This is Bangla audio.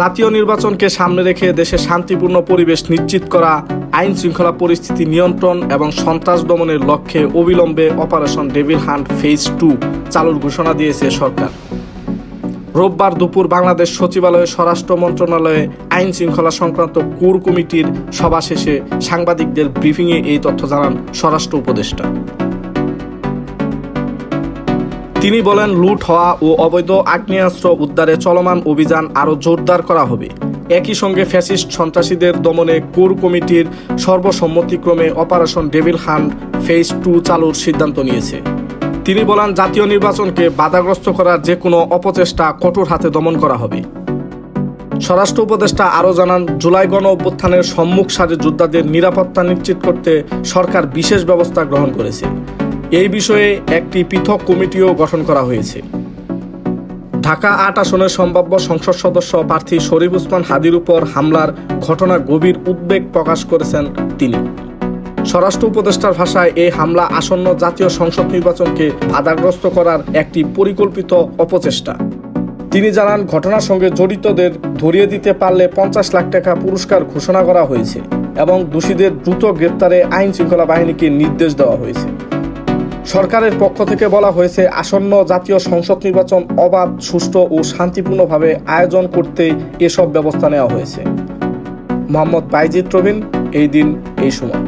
জাতীয় নির্বাচনকে সামনে রেখে দেশে শান্তিপূর্ণ পরিবেশ নিশ্চিত করা, আইন শৃঙ্খলা পরিস্থিতি নিয়ন্ত্রণ এবং সন্ত্রাস দমনের লক্ষ্যে অবিলম্বে operation devil hunt phase two চালুর ঘোষণা দিয়েছে সরকার। রোববার দুপুর বাংলাদেশ সচিবালয়ে স্বরাষ্ট্র মন্ত্রণালয়ে আইন শৃঙ্খলা সংক্রান্ত কোর কমিটির সভা শেষে সাংবাদিকদের ব্রিফিংয়ে এই তথ্য জানান স্বরাষ্ট্র উপদেষ্টা। তিনি বলেন, লুট হওয়া ও অবৈধ আগ্নেয়াস্ত্র উদ্ধারে চলমান অভিযান আরও জোরদার করা হবে। একই সঙ্গে ফ্যাসিস্ট সন্ত্রাসীদের দমনে কোর কমিটির সর্বসম্মতিক্রমে operation devil hunt phase two চালুর সিদ্ধান্ত নিয়েছে। তিনি বলেন, জাতীয় নির্বাচনকে বাধাগ্রস্ত করার যে কোনো অপচেষ্টা কঠোর হাতে দমন করা হবে। স্বরাষ্ট্র উপদেষ্টা আরও জানান, জুলাই গণ অভ্যুত্থানের সম্মুখ সারে যোদ্ধাদের নিরাপত্তা নিশ্চিত করতে সরকার বিশেষ ব্যবস্থা গ্রহণ করেছে। এই বিষয়ে একটি পৃথক কমিটিও গঠন করা হয়েছে। ঢাকা আট আসনের সম্ভাব্য সংসদ সদস্য প্রার্থী শরীফ উসমান হাদির উপর হামলার ঘটনা গভীর উদ্বেগ প্রকাশ করেছেন তিনি। স্বরাষ্ট্র উপদেষ্টার ভাষায় এই হামলা আসন্ন জাতীয় সংসদ নির্বাচনকে বাধাগ্রস্ত করার একটি পরিকল্পিত অপচেষ্টা। তিনি জানান, ঘটনার সঙ্গে জড়িতদের ধরিয়ে দিতে পারলে পঞ্চাশ লাখ টাকা পুরস্কার ঘোষণা করা হয়েছে এবং দোষীদের দ্রুত গ্রেপ্তারে আইন শৃঙ্খলা বাহিনীকে নির্দেশ দেওয়া হয়েছে। সরকারের পক্ষ থেকে বলা হয়েছে, আসন্ন জাতীয় সংসদ নির্বাচন অবাধ, সুষ্ঠু ও শান্তিপূর্ণভাবে আয়োজন করতে এসব ব্যবস্থা নেওয়া হয়েছে। মোহাম্মদ বাইজিৎ প্রবীণ, এই দিন, এই সময়।